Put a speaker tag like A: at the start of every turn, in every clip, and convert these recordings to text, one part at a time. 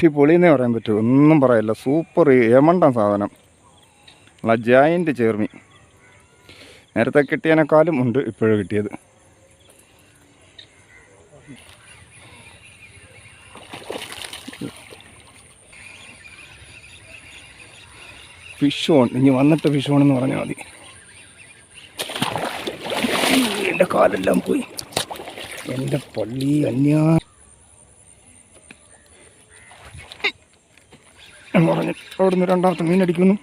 A: അടിപൊളിയെന്നേ പറയാൻ പറ്റൂ. ഒന്നും പറയല്ല. സൂപ്പർ ഏമണ്ട സാധനം. നല്ല ജായിന്റ് ചേർമി. നേരത്തെ കിട്ടിയതിനേക്കാളും ഉണ്ട് ഇപ്പോഴും കിട്ടിയത്. ഫിഷ് ഓൺ ഇനി വന്നിട്ട് ഫിഷ് ഓൺ എന്ന് പറഞ്ഞാൽ മതി. എന്റെ കാലെല്ലാം പോയി. എന്റെ പള്ളി അന്യാ എന്ന് പറഞ്ഞ് അവിടുന്ന് രണ്ടാമത്തെ മീനടിക്കുന്നു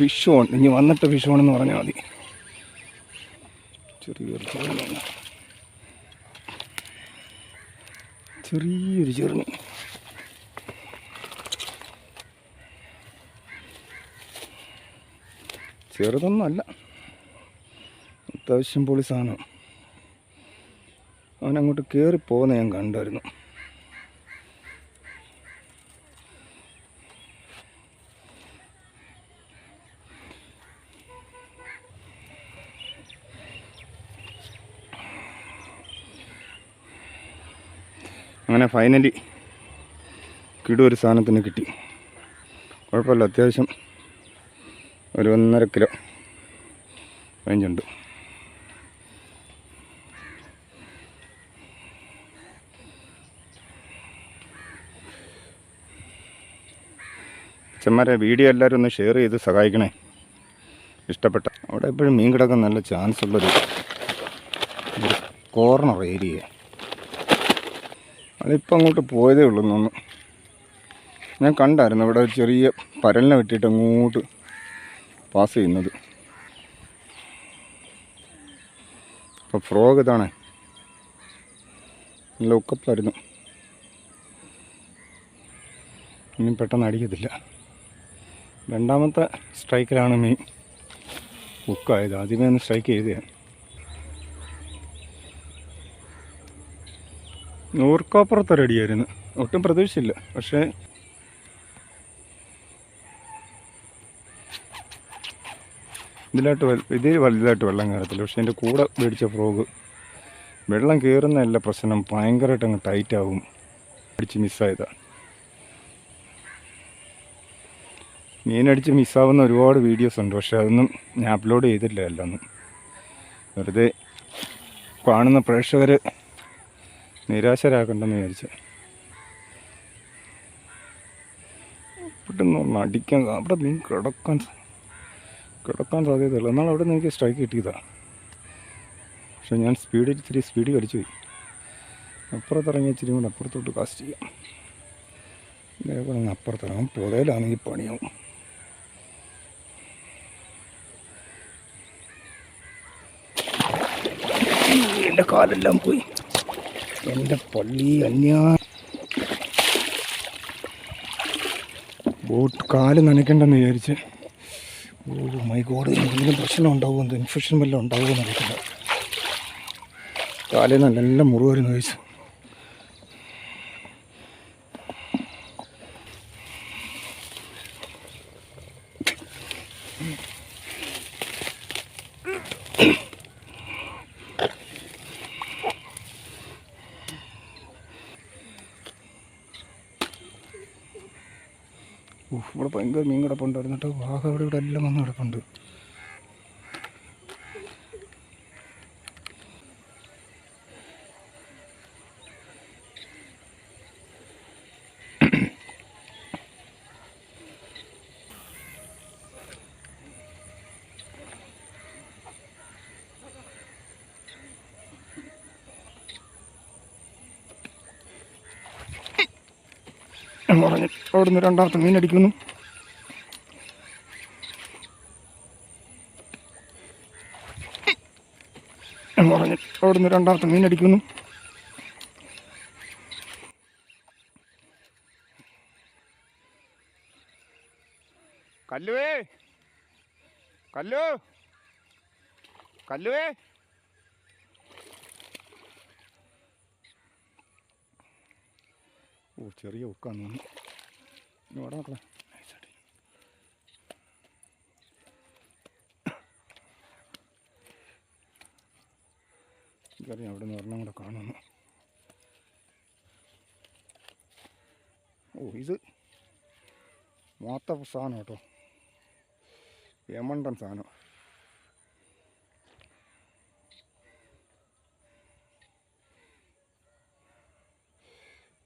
A: ഫിഷ് ഓൺ ഇനി വന്നിട്ട് ഫിഷ് ഓൺ എന്ന് പറഞ്ഞാൽ മതി. ചെറിയൊരു ചെറുമീൻ ചെറിയൊരു ചെറുണി ചെറുതൊന്നുമല്ല അത്യാവശ്യം പൊളി സാധനം. അവനങ്ങോട്ട് കയറി പോകുന്ന ഞാൻ കണ്ടായിരുന്നു. അങ്ങനെ ഫൈനലി കിടു ഒരു സാധനത്തിന് കിട്ടി. കുഴപ്പമില്ല അത്യാവശ്യം ഒരു ഒന്നര കിലോ റേഞ്ചുണ്ട് അച്ഛന്മാരെ വീഡിയോ എല്ലാവരും ഒന്ന് ഷെയർ ചെയ്ത് സഹായിക്കണേ. ഇഷ്ടപ്പെട്ട അവിടെ എപ്പോഴും മീൻ കിടക്കാൻ നല്ല ചാൻസ് ഉള്ളൊരു കോർണർ ഏരിയ അതിപ്പോൾ അങ്ങോട്ട് പോയതേ ഉള്ളൂ എന്ന് ഞാൻ കണ്ടായിരുന്നു ഇവിടെ ഒരു ചെറിയ പരലിനെ വെട്ടിയിട്ട് അങ്ങോട്ട് പാസ് ചെയ്യുന്നത്. അപ്പോൾ ഫ്രോഗ് ഇതാണ്. നല്ല ഉക്കപ്പായിരുന്നു ഇനി പെട്ടെന്ന് അടിക്കത്തില്ല. രണ്ടാമത്തെ സ്ട്രൈക്കിലാണ് മീൻ ഉക്കായത് ആദ്യമേ ഒന്ന് സ്ട്രൈക്ക് ചെയ്തതാണ്. നൂർക്കപ്പുറത്ത് റെഡിയായിരുന്നു ഒട്ടും പ്രതീക്ഷയില്ല പക്ഷേ ഇതിലായിട്ട് ഇത് വലുതായിട്ട് വെള്ളം കയറത്തില്ല. പക്ഷേ എന്റെ കൂടെ മേടിച്ച ഫ്രോഗ് വെള്ളം കയറുന്നതല്ല പ്രശ്നം. ഭയങ്കരമായിട്ട് അങ്ങ് ടൈറ്റാവും അടിച്ച് മിസ്സായതാണ് മീനടിച്ച് മിസ്സാവുന്ന ഒരുപാട് വീഡിയോസ് ഉണ്ട്. പക്ഷെ അതൊന്നും ഞാൻ അപ്ലോഡ് ചെയ്തില്ല എല്ലാം വെറുതെ കാണുന്ന പ്രേക്ഷകർ നിരാശരാക്കണ്ടെന്ന് വിചാരിച്ചു. പെട്ടെന്ന് ഒന്ന് അടിക്കാൻ അവിടെ നീ കിടക്കാൻ കിടക്കാൻ സാധ്യതയില്ല. എന്നാൽ അവിടെ നിന്ന് എനിക്ക് സ്ട്രൈക്ക് കിട്ടിയതാണ് പക്ഷെ ഞാൻ സ്പീഡിൽ ഇത്തിരി സ്പീഡിൽ കടിച്ചു പോയി. അപ്പുറത്തിറങ്ങി ഇച്ചിരി കൂടെ അപ്പുറത്തോട്ട് കാസ്റ്റ് ചെയ്യാം. ഇതേപോലെ അപ്പുറത്തിറങ്ങും പുതയിലാണെങ്കിൽ പണിയാവും. എന്റെ കാലെല്ലാം പോയി. എന്റെ പള്ളി അന്യാ ബോട്ട് കാൽ നനയ്ക്കണ്ടെന്ന് വിചാരിച്ച്. ഓ മൈ ഗോഡ് എന്തെങ്കിലും പ്രശ്നം ഉണ്ടാവുമോ? എന്തോ ഇൻഫെക്ഷൻ വല്ലതും ഉണ്ടാവുമോ അറിയത്തില്ല. കാലിൽ നിന്ന് നല്ല മുറിവ് വരുന്ന ഇവിടെ ഭയങ്കര മീൻ കിടപ്പുണ്ടായിരുന്നു കേട്ടോ വാഹ ഇവിടെ ഇവിടെ എല്ലാം വന്ന് കിടപ്പുണ്ട്. എന്ന് പറഞ്ഞു അവിടുന്ന് രണ്ടാമത്തെ മീൻ അടിക്കുന്നു. എന്ന് പറഞ്ഞു അവിടുന്ന് രണ്ടാമത്തെ മീൻ അടിക്കുന്നു. കല്ലുവേ. കല്ലു. കല്ലുവേ. ഓ ചെറിയ ഇനി ഇവിടെ മക്കളെ. നൈസായിട്ട്. എനിക്കറിയാം അവിടെ നിന്ന് ഒരെണ്ണം കൂടെ കാണുന്നു ഓ ഇത് മാത്ത സാധനം കേട്ടോ. യമണ്ടൻ സാധനം.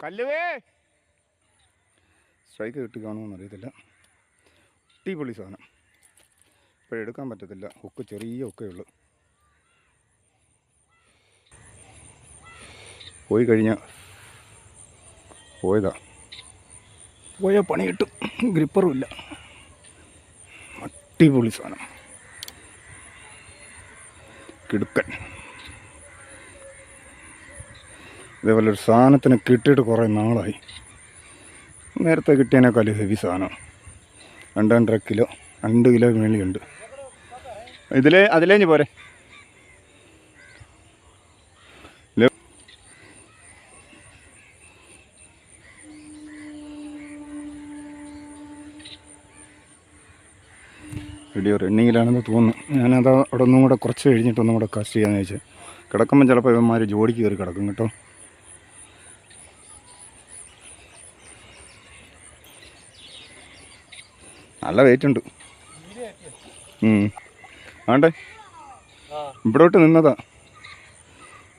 A: കല്ലുവേ. സ്ട്രൈക്ക് കിട്ടി കാണുമെന്ന് അറിയത്തില്ല. അടിപൊളി സാധനം. ഇപ്പോഴെടുക്കാൻ പറ്റത്തില്ല. ഹുക്ക് ചെറിയ ഒക്കെ ഉള്ളു. പോയി കഴിഞ്ഞ പോയതാ. പോയ പണി കിട്ടും. ഗ്രിപ്പറും ഇല്ല. അടിപൊളി സാധനം. കിടുക്കൻ. ഇതേപോലെ ഒരു സാധനത്തിന് കിട്ടിയിട്ട് കുറേ നാളായി. നേരത്തെ കിട്ടിയതിനേക്കാൾ ഹെവി സാധനം. രണ്ട് രണ്ടര കിലോ രണ്ട് കിലോ മേളിയുണ്ട്. ഇതിൽ അതിലേഞ്ഞ് പോരെ. വീഡിയോ റണ്ണിങ്ങിലാണെന്ന് തോന്നുന്നു. ഞാനത് അവിടെ ഒന്നും കൂടെ കുറച്ച് കഴിഞ്ഞിട്ടൊന്നും കൂടെ കാസ്റ്റ് ചെയ്യാമെന്ന് വെച്ചാൽ കിടക്കുമ്പോൾ ചിലപ്പോൾ ഇവന്മാർ ജോഡിക്ക് കയറി കിടക്കും കേട്ടോ. നല്ല വെയിറ്റ് ഉണ്ട്. ആണ്ടേ. ഇവിടോട്ട് നിന്നതാ.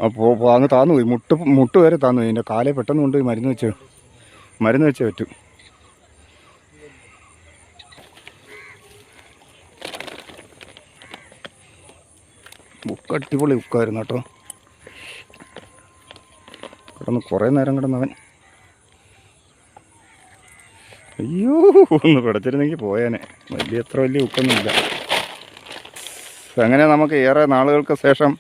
A: അപ്പോൾ അങ്ങ് താന്നു പോയി. മുട്ട് മുട്ട് വരെ താന്നു പോയി. എന്റെ കാലെ പെട്ടെന്ന് കൊണ്ട് മരുന്ന് വെച്ച്. മരുന്ന് വെച്ചേ പറ്റൂ. ബുക്ക് അടിപൊളി ബുക്കായിരുന്നു കേട്ടോ. കിടന്ന് കുറേ നേരം കിടന്നവൻ ഒന്ന് പിടച്ചിരുന്നെങ്കിൽ പോയേനെ. വലിയ എത്ര വലിയ ഉക്കൊന്നുമില്ല അങ്ങനെ നമുക്ക് ഏറെ നാളുകൾക്ക് ശേഷം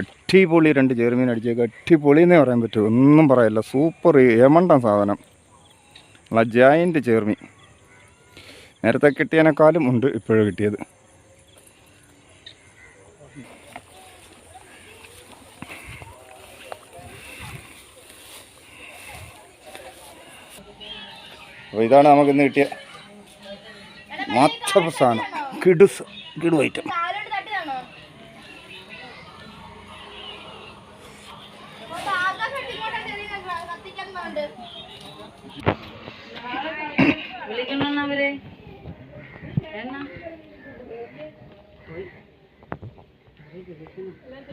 A: അടിപൊളി രണ്ട് ചേർമീൻ അടിച്ചേക്ക്. അടിപൊളി എന്നേ പറയാൻ പറ്റൂ. ഒന്നും പറയല്ല. സൂപ്പർ ഏമണ്ട സാധനം. നമ്മളെ ജയന്റ് ചേർമീൻ നേരത്തെ കിട്ടിയതിനേക്കാളും ഉണ്ട് ഇപ്പോഴും കിട്ടിയത്. അപ്പോൾ ഇതാണ് നമുക്ക് ഇന്ന് കിട്ടിയ മാത്രം സാധനം. കിടുസ് കിടു ഐറ്റം.
B: വിളിക്കണമെന്നവരെ. എന്നാ?